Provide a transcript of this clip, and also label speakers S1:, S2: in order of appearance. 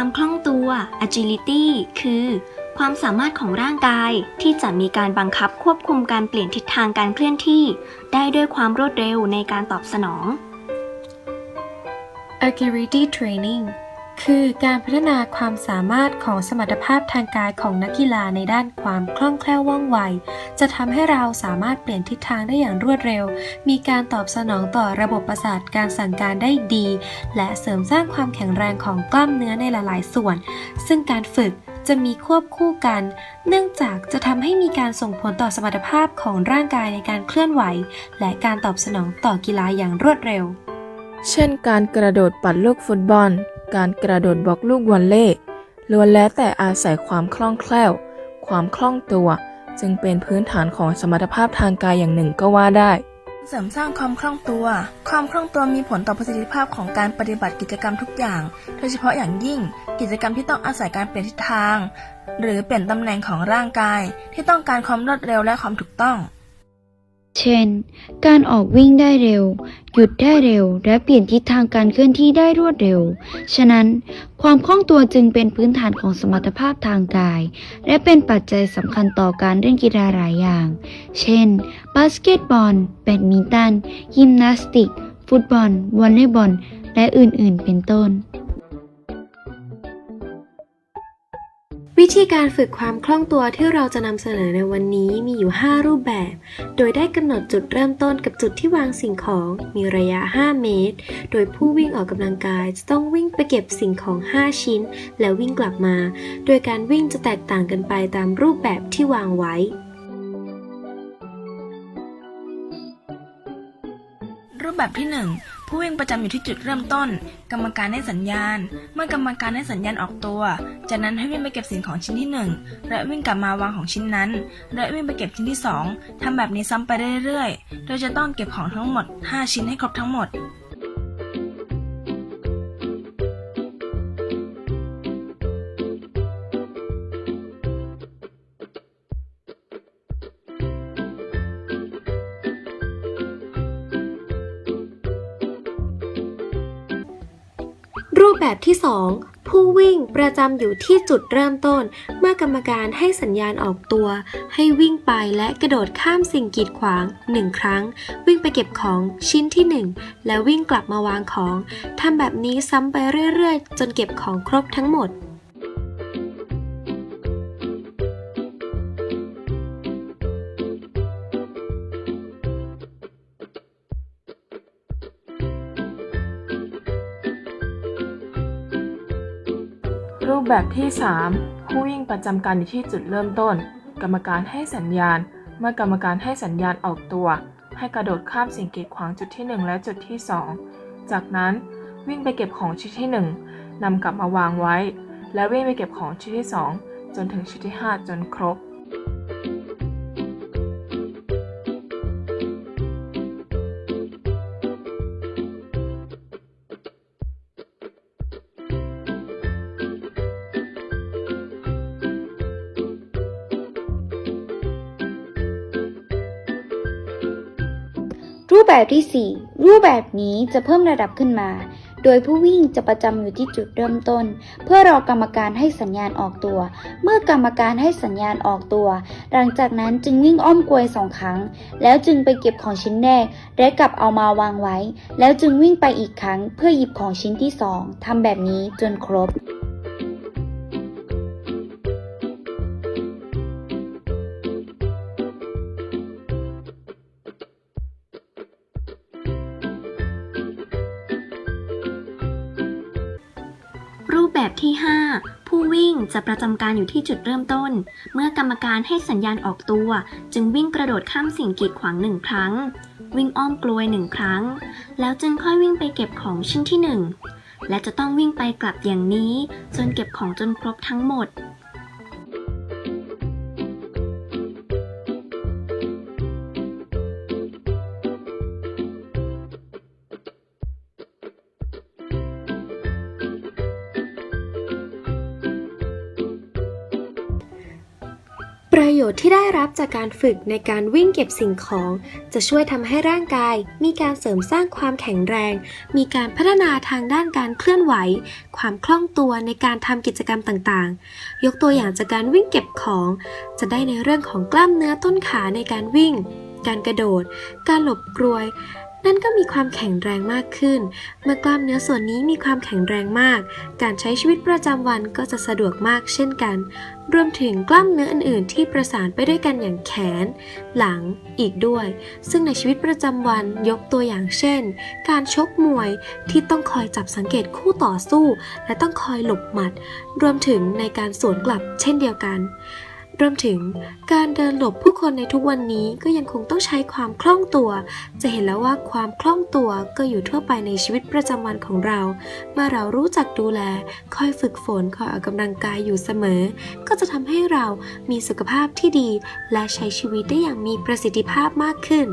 S1: ความคล่องตัว agility คือ ความสามารถของร่างกายที่จะมีการบังคับควบคุมการเปลี่ยนทิศทางการเคลื่อนที่ ได้ด้วยความรวดเร็วในการตอบสนอง
S2: Agility Training คือการพัฒนาความสามารถของสมรรถภาพทางกายของนักกีฬาในด้านความคล่องแคล่วว่องไว จะทำให้เราสามารถเปลี่ยนทิศทางได้อย่างรวดเร็ว มีการตอบสนองต่อระบบประสาทการสั่งการได้ดี และเสริมสร้างความแข็งแรงของกล้ามเนื้อในหลาย ๆ ส่วน ซึ่งการฝึกจะมีควบคู่กัน เนื่องจากจะทำให้มีการส่งผลต่อสมรรถภาพของร่างกายในการเคลื่อนไหว และการตอบสนองต่อกีฬาอย่างรวดเร็ว
S3: เช่น การกระโดดปัดลูกฟุตบอล การกระโดดบล็อกลูกวอลเลย์ล้วนแล้วแต่อาศัยความคล่องแคล่ว ความคล่องตัว จึงเป็นพื้นฐานของสมรรถภาพทางกายอย่างหนึ่งก็ว่าได้
S4: เสริมสร้างความคล่องตัว ความคล่องตัวมีผลต่อประสิทธิภาพของการปฏิบัติกิจกรรมทุกอย่าง โดยเฉพาะอย่างยิ่ง กิจกรรมที่ต้องอาศัยการเปลี่ยนทิศทาง หรือเปลี่ยนตำแหน่งของร่างกาย ที่ต้องการความรวดเร็วและความถูกต้อง
S5: เช่น การออกวิ่งได้เร็ว หยุดได้เร็ว และเปลี่ยนทิศทางการเคลื่อนที่ได้รวดเร็ว ฉะนั้น ความคล่องตัวจึงเป็นพื้นฐานของสมรรถภาพทางกาย และเป็นปัจจัยสำคัญต่อการเล่นกีฬาหลายอย่าง เช่น บาสเกตบอล แบดมินตัน ยิมนาสติก ฟุตบอล วอลเลย์บอล และอื่นๆ เป็นต้น
S2: วิธีการฝึกความคล่องตัวที่เราจะนำเสนอในวันนี้มีอยู่ 5 รูปแบบ โดยได้กำหนดจุดเริ่มต้นกับจุดที่วางสิ่งของมีระยะ 5 เมตร โดยผู้วิ่งออกกำลังกายจะต้องวิ่งไปเก็บสิ่งของ 5 ชิ้น แล้ววิ่งกลับมา โดยการวิ่งจะแตกต่างกันไปตามรูปแบบที่วางไว้
S4: รูปแบบที่ 1 ผู้วิ่งประจำอยู่ที่จุดเริ่มต้น กรรมการให้สัญญาณ เมื่อกรรมการให้สัญญาณออกตัว จากนั้นให้วิ่งไปเก็บสิ่งของชิ้นที่ 1 และวิ่งกลับมาวางของชิ้นนั้น และวิ่งไปเก็บชิ้นที่ 2ทำแบบนี้ซ้ำไปเรื่อยๆ โดยจะต้องเก็บของทั้งหมด 5 ชิ้นให้ครบทั้งหมด
S2: แบบที่ 2 ผู้วิ่งประจำอยู่ที่จุดเริ่มต้น เมื่อกรรมการให้สัญญาณออกตัว ให้วิ่งไปและกระโดดข้ามสิ่งกีดขวาง 1 ครั้ง วิ่งไปเก็บของชิ้นที่ 1 แล้ววิ่งกลับมาวางของทำแบบนี้ซ้ำไปเรื่อยๆ จนเก็บของครบทั้งหมด
S3: รูปแบบที่ 3 ผู้วิ่งประจำการอยู่ที่จุดเริ่มต้น กรรมการให้สัญญาณ เมื่อกรรมการให้สัญญาณออกตัว ให้กระโดดข้ามสิ่งกีดขวางจุดที่ 1 และจุดที่ 2 จากนั้นวิ่งไปเก็บของชิ้นที่ 1นำกลับมาวางไว้ และวิ่งไปเก็บของชิ้นที่ 2 จนถึงชิ้นที่ 5 จนครบ
S5: รูปแบบที่ 4 รูปแบบนี้จะเพิ่มระดับขึ้นมา โดยผู้วิ่งจะประจำอยู่ที่จุดเริ่มต้น เพื่อรอกรรมการให้สัญญาณออกตัว เมื่อกรรมการให้สัญญาณออกตัว หลังจากนั้นจึงวิ่งอ้อมกลวยสองครั้ง แล้วจึงไปเก็บของชิ้นแรกและกลับเอามาวางไว้ แล้วจึงวิ่งไปอีกครั้งเพื่อหยิบของชิ้นที่สองทำแบบนี้จนครบ
S1: แบบที่ 5 ผู้วิ่งจะประจำการอยู่ที่จุดเริ่มต้น เมื่อกรรมการให้สัญญาณออกตัว จึงวิ่งกระโดดข้ามสิ่งกีดขวางหนึ่งครั้ง วิ่งอ้อมกลวยหนึ่งครั้ง แล้วจึงค่อยวิ่งไปเก็บของชิ้นที่ 1 และจะต้องวิ่งไปกลับอย่างนี้ จนเก็บของจนครบทั้งหมด
S2: ประโยชน์ที่ได้รับจากการฝึกในการวิ่งเก็บสิ่งของ จะช่วยทำให้ร่างกาย มีการเสริมสร้างความแข็งแรง มีการพัฒนาทางด้านการเคลื่อนไหว ความคล่องตัวในการทำกิจกรรมต่างๆ ยกตัวอย่างจากการวิ่งเก็บของ จะได้ในเรื่องของกล้ามเนื้อต้นขาในการวิ่ง การกระโดด การหลบกลวย นั่นก็มีความแข็งแรงมากขึ้น เมื่อกล้ามเนื้อส่วนนี้มีความแข็งแรงมาก การใช้ชีวิตประจำวันก็จะสะดวกมากเช่นกัน รวมถึงกล้ามเนื้ออื่น ๆ ที่ประสานไปด้วยกันอย่างแขน หลังอีกด้วย ซึ่งในชีวิตประจำวันยกตัวอย่างเช่น การชกมวยที่ต้องคอยจับสังเกตคู่ต่อสู้ และต้องคอยหลบหมัด รวมถึงในการสวนกลับเช่นเดียวกัน รวมถึงการเดินหลบผู้คนในทุกวันนี้ก็ยังคงต้องใช้ความคล่องตัว จะเห็นแล้วว่าความคล่องตัวก็อยู่ทั่วไปในชีวิตประจำวันของเรา เมื่อเรารู้จักดูแล คอยฝึกฝน คอยออกกำลังกายอยู่เสมอ ก็จะทำให้เรามีสุขภาพที่ดี และใช้ชีวิตได้อย่างมีประสิทธิภาพมากขึ้น